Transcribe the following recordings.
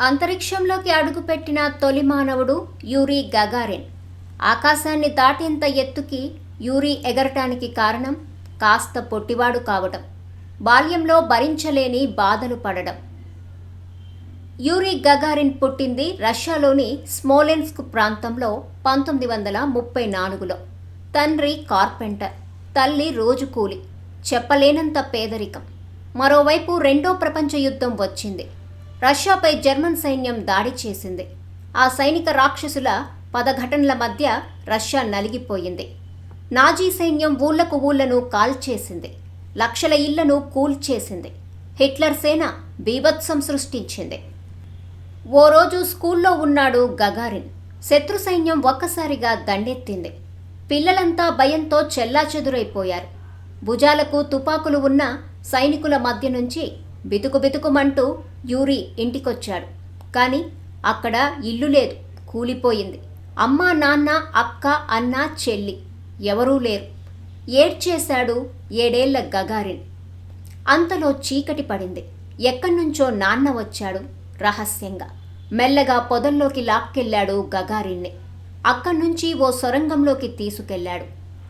అంతరిక్షంలోకి అడుగుపెట్టిన తొలి మానవుడు యూరీ గగారిన్. ఆకాశాన్ని దాటేంత ఎత్తుకి యూరీ ఎగరటానికి కారణం కాస్త పొట్టివాడు కావడం బాల్యంలో భరించలేని బాధలు పడడం యూరీ గగారిన్ పుట్టింది రష్యాలోని స్మోలెన్స్క్ ప్రాంతంలో పంతొమ్మిది వందల ముప్పై నాలుగులో. తండ్రి కార్పెంటర్ తల్లి రోజు కూలి చెప్పలేనంత పేదరికం. మరోవైపు రెండో ప్రపంచ యుద్ధం వచ్చింది. రష్యాపై జర్మన్ సైన్యం దాడి చేసింది. ఆ సైనిక రాక్షసుల పదఘటనల మధ్య రష్యా నలిగిపోయింది. నాజీ సైన్యం ఊళ్ళకు ఊళ్ళను కాల్చేసింది. లక్షల ఇళ్ళను కూల్చేసింది. హిట్లర్ సేన బీభత్సం సృష్టించింది. ఓ రోజు స్కూల్లో ఉన్నాడు గగారిన్. శత్రు సైన్యం ఒక్కసారిగా దండెత్తింది. పిల్లలంతా భయంతో చెల్లాచెదురైపోయారు. భుజాలకు తుపాకులు ఉన్న సైనికుల మధ్య నుంచి బితుకు బితుకుమంటూ యూరి ఇంటికొచ్చాడు. కానీ అక్కడ ఇల్లు లేదు కూలిపోయింది. అమ్మ నాన్న అక్క అన్న చెల్లి ఎవరూ లేరు. ఏడ్చేశాడు ఏడేళ్ళ గగారిన్. అంతలో చీకటి పడింది. ఎక్కడ్నుంచో నాన్న వచ్చాడు రహస్యంగా. మెల్లగా పొదల్లోకి లాక్కెళ్ళాడు గగారిన్ని అక్కడి నుంచి ఓ సొరంగంలోకి తీసుకెళ్ళాడు.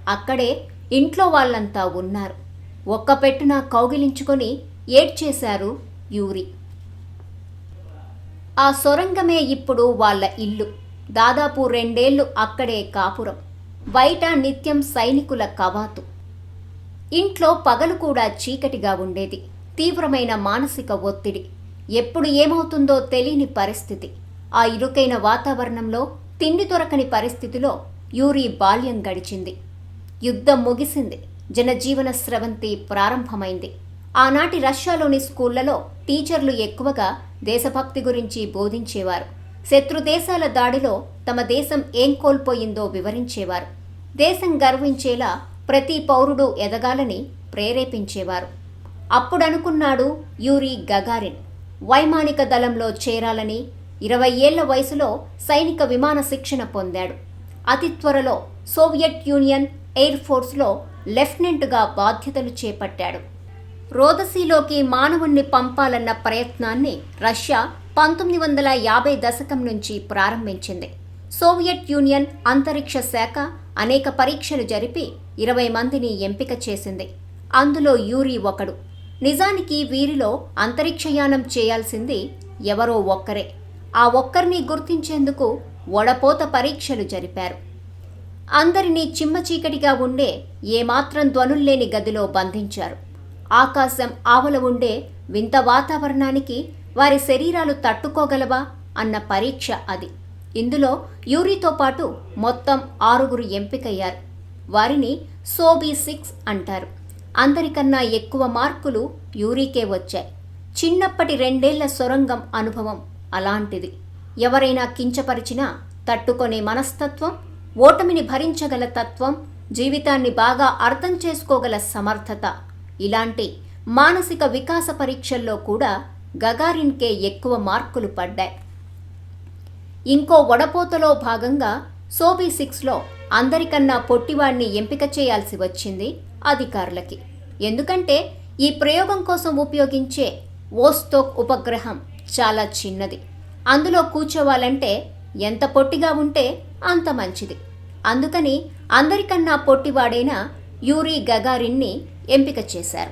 అక్కడే ఇంట్లో వాళ్ళంతా ఉన్నారు. ఒక్క పెట్టున కౌగిలించుకొని ఏడ్చేశారు యూరి. ఆ సొరంగమే ఇప్పుడు వాళ్ళ ఇల్లు. దాదాపు రెండేళ్ళు అక్కడే కాపురం. బయట నిత్యం సైనికుల కవాతు. ఇంట్లో పగలు కూడా చీకటిగా ఉండేది. తీవ్రమైన మానసిక ఒత్తిడి. ఎప్పుడు ఏమవుతుందో తెలియని పరిస్థితి. ఆ ఇరుకైన వాతావరణంలో తిండి దొరకని పరిస్థితిలో యూరి బాల్యం గడిచింది. యుద్ధం ముగిసింది. జనజీవన స్రవంతి ప్రారంభమైంది. ఆనాటి రష్యాలోని స్కూళ్ళలో టీచర్లు ఎక్కువగా దేశభక్తి గురించి బోధించేవారు. శత్రు దేశాల దాడిలో తమ దేశం ఏం కోల్పోయిందో వివరించేవారు. దేశం గర్వించేలా ప్రతి పౌరుడు ఎదగాలని ప్రేరేపించేవారు. అప్పుడనుకున్నాడు యూరి గగారిన్. వైమానిక దళంలో చేరాలని ఇరవై ఏళ్ళ వయసులో సైనిక విమాన శిక్షణ పొందాడు. అతి త్వరలో సోవియట్ యూనియన్ ఎయిర్ ఫోర్స్లో లెఫ్టినెంట్గా బాధ్యతలు చేపట్టాడు. రోదసీలోకి మానవుణ్ణి పంపాలన్న ప్రయత్నాన్ని రష్యా పంతొమ్మిది వందల యాభై దశకం నుంచి ప్రారంభించింది. సోవియట్ యూనియన్ అంతరిక్ష శాఖ అనేక పరీక్షలు జరిపి ఇరవై మందిని ఎంపిక చేసింది. అందులో యూరి ఒకడు. నిజానికి వీరిలో అంతరిక్షయానం చేయాల్సింది ఎవరో ఒక్కరే. ఆ ఒక్కరిని గుర్తించేందుకు వడపోత పరీక్షలు జరిపారు. అందరినీ చిమ్మ చీకటిగా ఉండే ఏమాత్రం ధ్వనుల్లేని గదిలో బంధించారు. ఆకాశం ఆవల ఉండే వింత వాతావరణానికి వారి శరీరాలు తట్టుకోగలవా అన్న పరీక్ష అది. ఇందులో యూరితో పాటు మొత్తం ఆరుగురు ఎంపికయ్యారు. వారిని సోబీ సిక్స్ అంటారు. అందరికన్నా ఎక్కువ మార్కులు యూరికే వచ్చాయి. చిన్నప్పటి రెండేళ్ళ సొరంగం అనుభవం అలాంటిది. ఎవరైనా కించపరిచినా తట్టుకొనే మనస్తత్వం ఓటమిని భరించగల తత్వం జీవితాన్ని బాగా అర్థం చేసుకోగల సమర్థత ఇలాంటి మానసిక వికాస పరీక్షల్లో కూడా గగారిన్కే ఎక్కువ మార్కులు పడ్డాయి. ఇంకో వడపోతలో భాగంగా సోబీ సిక్స్లో అందరికన్నా పొట్టివాణ్ణి ఎంపిక చేయాల్సి వచ్చింది అధికారులకి. ఎందుకంటే ఈ ప్రయోగం కోసం ఉపయోగించే ఓస్తోక్ ఉపగ్రహం చాలా చిన్నది. అందులో కూర్చోవాలంటే ఎంత పొట్టిగా ఉంటే అంత మంచిది. అందుకని అందరికన్నా పొట్టివాడైన యూరీ గగారిన్ని ఎంపిక చేశారు.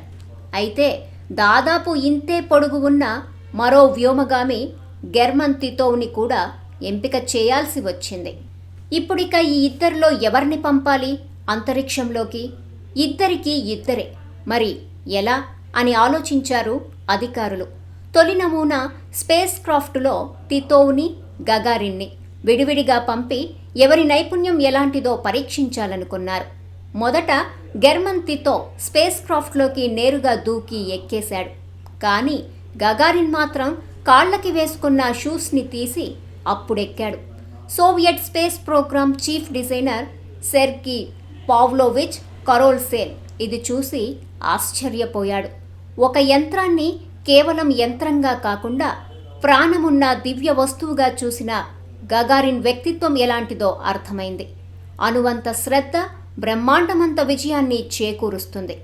అయితే దాదాపు ఇంతే పొడుగు ఉన్న మరో వ్యోమగామి గెర్మన్ తితోవ్ని కూడా ఎంపిక చేయాల్సి వచ్చింది. ఇప్పుడిక ఈ ఇద్దరిలో ఎవరిని పంపాలి? అంతరిక్షంలోకి? ఇద్దరికి ఇద్దరే. మరి ఎలా అని ఆలోచించారు అధికారులు. తొలి నమూనా స్పేస్ క్రాఫ్ట్లో తితోవ్ని గగారిన్ని విడివిడిగా పంపి ఎవరి నైపుణ్యం ఎలాంటిదో పరీక్షించాలనుకున్నారు. మొదట గెర్మంతితో స్పేస్ క్రాఫ్ట్లోకి నేరుగా దూకి ఎక్కేశాడు. కానీ గగారిన్ మాత్రం కాళ్ళకి వేసుకున్న షూస్ని తీసి అప్పుడెక్కాడు. Soviet space program chief designer Sergei Pavlovich Korolev ఇది చూసి ఆశ్చర్యపోయాడు. ఒక యంత్రాన్ని కేవలం యంత్రంగా కాకుండా ప్రాణమున్న దివ్య వస్తువుగా చూసిన గగారిన్ వ్యక్తిత్వం ఎలాంటిదో అర్థమైంది. అనువంత శ్రద్ధ బ్రహ్మాండమంత విజయాన్ని చేకూరుస్తుంది.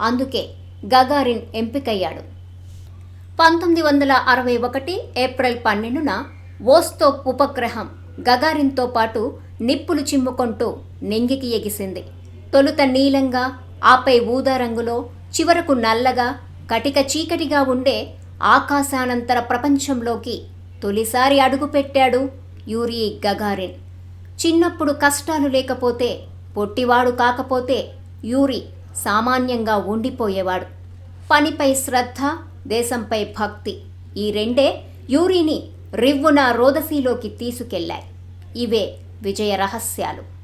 అందుకే గగారిన్ ఎంపికయ్యాడు. పంతొమ్మిది వందల అరవై ఒకటి ఏప్రిల్ పన్నెండున వోస్తో ఉపగ్రహం గగారిన్తో పాటు నిప్పులు చిమ్ముకుంటూ నింగికి ఎగిసింది. తొలుత నీలంగా ఆపై ఊదా రంగులో చివరకు నల్లగా కటిక చీకటిగా ఉండే ఆకాశానంతర ప్రపంచంలోకి తొలిసారి అడుగుపెట్టాడు యూరీ గగారిన్. చిన్నప్పుడు కష్టాలు లేకపోతే పొట్టివాడు కాకపోతే యూరి సామాన్యంగా ఉండిపోయేవాడు. పనిపై శ్రద్ధ దేశంపై భక్తి ఈ రెండే యూరిని రివ్వున రోదసీలోకి తీసుకెళ్ళాయి ఇవే విజయ రహస్యాలు.